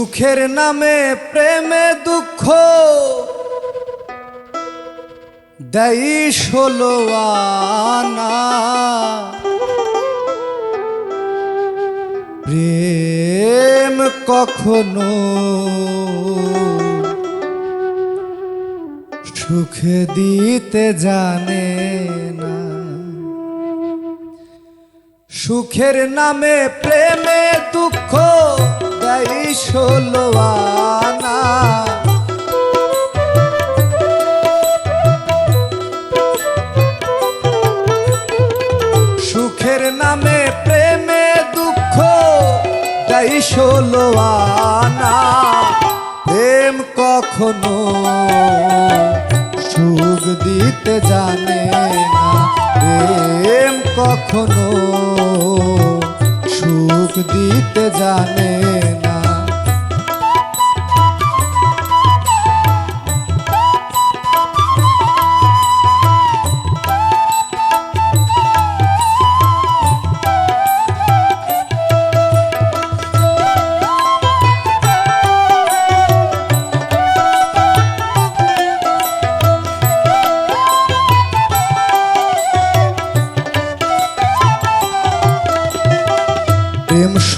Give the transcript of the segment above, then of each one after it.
সুখের নামে, প্রেমে দুঃখ। দেই ষোলো আনা। প্রেম কখনো সুখ দিতে জানে না। সুখের নামে প্রেমে দুঃখ দেই ষোলো সুখের নামে, প্রেমে, দুঃখ দেই ষোলো আনা। প্রেম কখনো সুখ দিতে জানে না। প্রেম কখনো সুখ দিতে জানে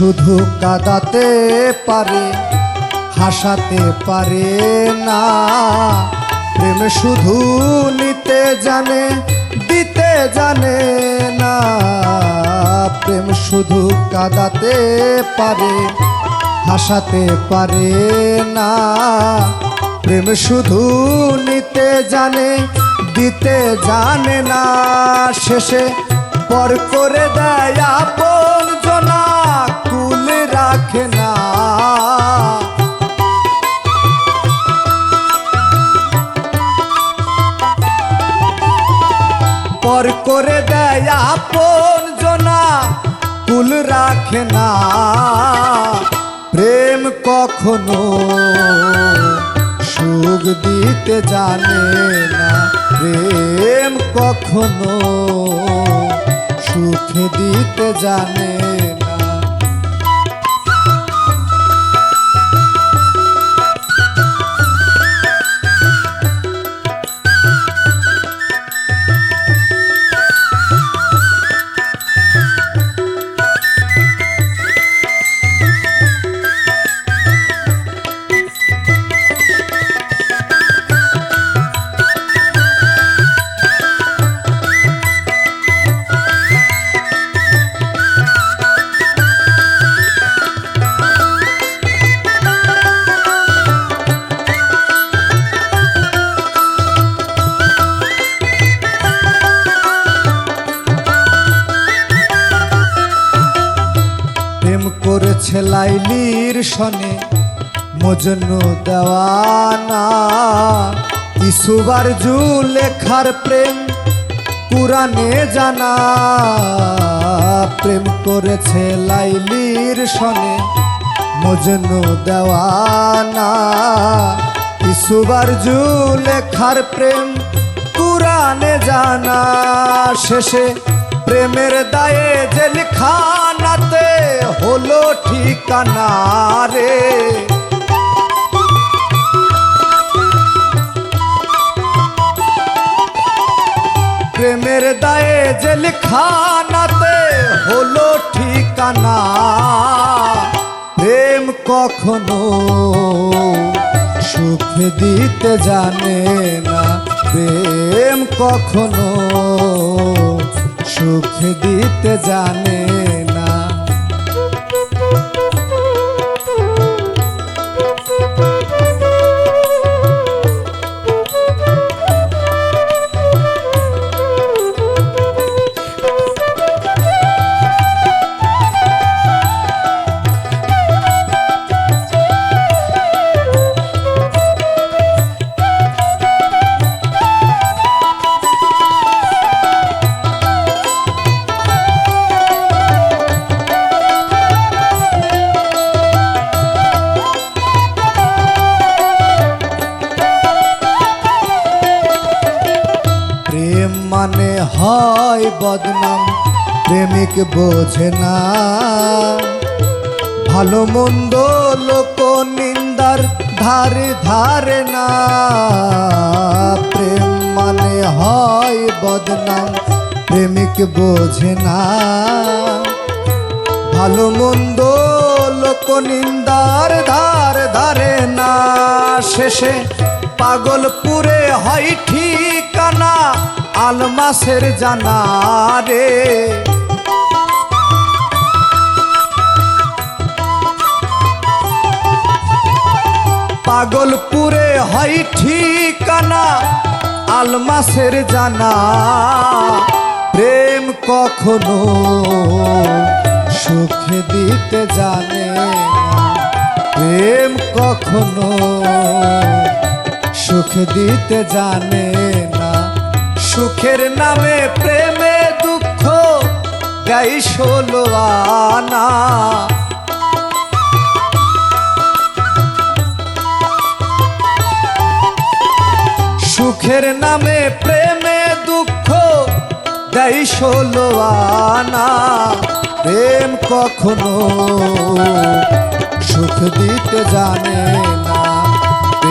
শুধু কাঁদাতে পারে, হাসাতে পারে না। প্রেম শুধু নিতে জানে, দিতে জানে না। প্রেম শুধু কাঁদাতে পারে, হাসাতে পারে না। প্রেম শুধু নিতে জানে, দিতে জানে না। শেষে পর করে দেয় আপন জনা। রাখে না। পর করে দেয় আপন জনা, কুল রাখে না। প্রেম কখনো সুখ দিতে জানে না। প্রেম কখনো সুখ দিতে জানে করেছে লাইলির সনে মজনু দেওয়ানা। ইসুবার জু লেখার প্রেম পুরাণে জানা। প্রেম করেছে লাইলির সনে মজনু দেওয়ানা। ইসুবার জু লেখার প্রেম পুরাণে জানা। শেষে প্রেমের দায়ে জেলখানাতে হলো ঠিকানা রে। প্রেমের দায়ে জেলখানাতে হলো ঠিকানা। প্রেম কখনো সুখ দিতে জানে না। প্রেম কখনো সুখ দিতে জানে। বদনাম, প্রেমিক বোঝে না। ভালো মন্দ লোক নিন্দার ধারে ধারে না। প্রেম মানে হয় বদনাম, প্রেমিক বোঝে না। ভালো মন্দ লোক নিন্দার ধার ধারে না। শেষে পাগলপুরে হয় ঠিকানা আলমাসের জানা রে পাগলপুরে হয় ঠিকানা আলমাসের জানা। প্রেম কখনো সুখ দিতে জানে প্রেম কখনো সুখ দিতে জানে না। সুখের নামে প্রেমে দুঃখ গাই ষোলো আনা। সুখের নামে প্রেমে দুঃখ দেয় ষোলো আনা। প্রেম কখনো সুখ দিতে জানে না।